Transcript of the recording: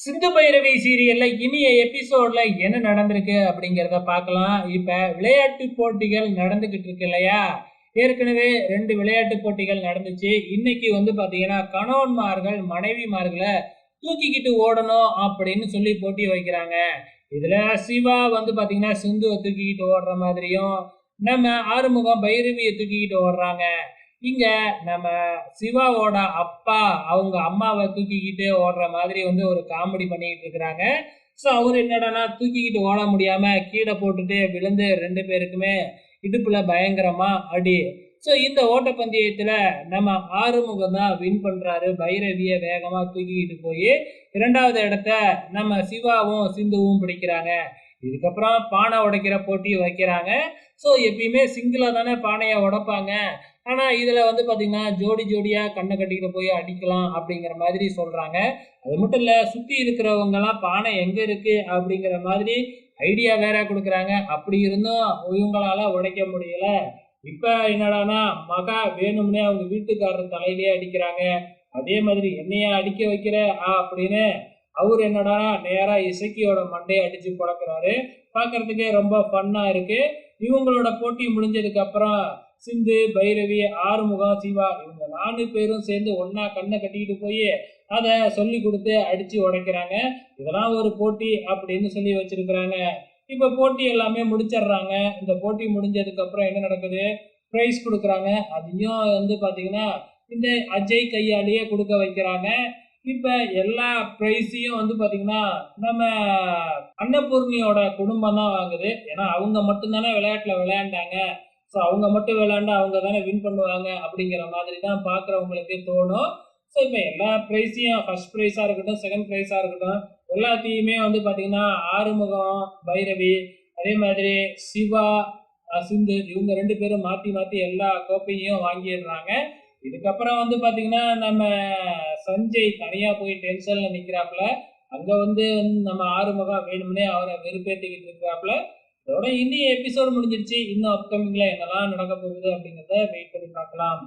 சிந்து பைரவி சீரியல்ல இனிய எபிசோட்ல என்ன நடந்திருக்கு அப்படிங்கிறத பார்க்கலாம். இப்ப விளையாட்டு போட்டிகள் நடந்துகிட்டு இருக்கு இல்லையா? ஏற்கனவே ரெண்டு விளையாட்டு போட்டிகள் நடந்துச்சு. இன்னைக்கு வந்து பாத்தீங்கன்னா கணவன்மார்கள் மனைவிமார்களை தூக்கிக்கிட்டு ஓடணும் அப்படின்னு சொல்லி போட்டி வைக்கிறாங்க. இதுல சிவா வந்து பாத்தீங்கன்னா சிந்துவை தூக்கிக்கிட்டு ஓடுற மாதிரியும் நம்ம ஆறுமுகம் பைரவியை தூக்கிக்கிட்டு ஓடுறாங்க. இங்க நம்ம சிவாவோட அப்பா அவங்க அம்மாவை தூக்கிக்கிட்டு ஓடுற மாதிரி வந்து ஒரு காமெடி பண்ணிக்கிட்டு இருக்கிறாங்க. ஸோ அவர் என்னடான்னா தூக்கிக்கிட்டு ஓட முடியாம கீழே போட்டுட்டு விழுந்து ரெண்டு பேருக்குமே இடுப்புல பயங்கரமா அடி. ஸோ இந்த ஓட்டப்பந்தயத்துல நம்ம ஆறுமுகம் தான் வின் பண்றாரு. பைரவிய வேகமா தூக்கிக்கிட்டு போய் இரண்டாவது இடத்த நம்ம சிவாவும் சிந்துவும் பிடிக்கிறாங்க. இதுக்கப்புறம் பானை உடைக்கிற போட்டி வைக்கிறாங்க. ஸோ எப்பயுமே சிங்கிளாக தானே பானையை உடைப்பாங்க. ஆனா இதுல வந்து பாத்தீங்கன்னா ஜோடி ஜோடியா கண்ணை கட்டிக்கிட்டு போய் அடிக்கலாம் அப்படிங்கிற மாதிரி சொல்றாங்க. அது மட்டும் இல்ல சுத்தி இருக்கிறவங்க எல்லாம் பானை எங்க இருக்கு அப்படிங்கிற மாதிரி ஐடியா வேற கொடுக்குறாங்க. அப்படி இருந்தும் இவங்களால உடைக்க முடியல. இப்ப என்னடானா மகா வேணும்னே அவங்க வீட்டுக்காரர் தலையிலேயே அடிக்கிறாங்க. அதே மாதிரி என்னையா அடிக்க வைக்கிற? அப்படின்னு அவர் என்னடா நேரா இசக்கியோட மண்டையை அடிச்சு புழக்கிறாரு பார்க்கறதுக்கே ரொம்ப ஃபன்னா இருக்கு. இவங்களோட போட்டி முடிஞ்சதுக்கு அப்புறம் சிந்து பைரவி ஆறுமுகம் சிவா இவங்க நாலு பேரும் சேர்ந்து ஒன்னா கண்ணை கட்டிக்கிட்டு போய் அதை சொல்லி கொடுத்து அடிச்சு உடைக்கிறாங்க. இதெல்லாம் ஒரு போட்டி அப்படின்னு சொல்லி வச்சிருக்கிறாங்க. இப்ப போட்டி எல்லாமே முடிச்சிடுறாங்க. இந்த போட்டி முடிஞ்சதுக்கு அப்புறம் என்ன நடக்குது? ப்ரைஸ் கொடுக்குறாங்க. அதையும் வந்து பாத்தீங்கன்னா இந்த அஜய் கையாலேயே கொடுக்க வைக்கிறாங்க. இப்ப எல்லா ப்ரைஸையும் வந்து பாத்தீங்கன்னா நம்ம அன்னபூர்ணியோட குடும்பம் தான் வாங்குது. ஏன்னா அவங்க மட்டும்தானே விளையாட்டுல விளையாண்டாங்க. ஸோ அவங்க மட்டும் விளாண்டா அவங்க தானே வின் பண்ணுவாங்க அப்படிங்கிற மாதிரி தான் பார்க்குறவங்களுக்கு தோணும். ஸோ இப்போ எல்லா ப்ரைஸையும் ஃபர்ஸ்ட் ப்ரைஸாக இருக்கட்டும் செகண்ட் ப்ரைஸாக இருக்கட்டும் எல்லாத்தையுமே வந்து பார்த்தீங்கன்னா ஆறுமுகம் பைரவி அதே மாதிரி சிவா சிந்து இவங்க ரெண்டு பேரும் மாற்றி மாற்றி எல்லா கோப்பையும் வாங்கிடுறாங்க. இதுக்கப்புறம் வந்து பார்த்தீங்கன்னா நம்ம சஞ்சய் தனியாக போய் டென்ஷனில் நிற்கிறாப்புல அங்கே வந்து நம்ம ஆறுமுகம் வேணும்னே அவரை வெறுப்பேற்றிக்கிட்டு இருக்கிறாப்புல. இதோட இன்னும் எபிசோடு முடிஞ்சிருச்சு இன்னும் அப்கமிங்ல என்னெல்லாம் நடக்க போகுது அப்படிங்கிறத வெயிட் பண்ணி பார்க்கலாம்.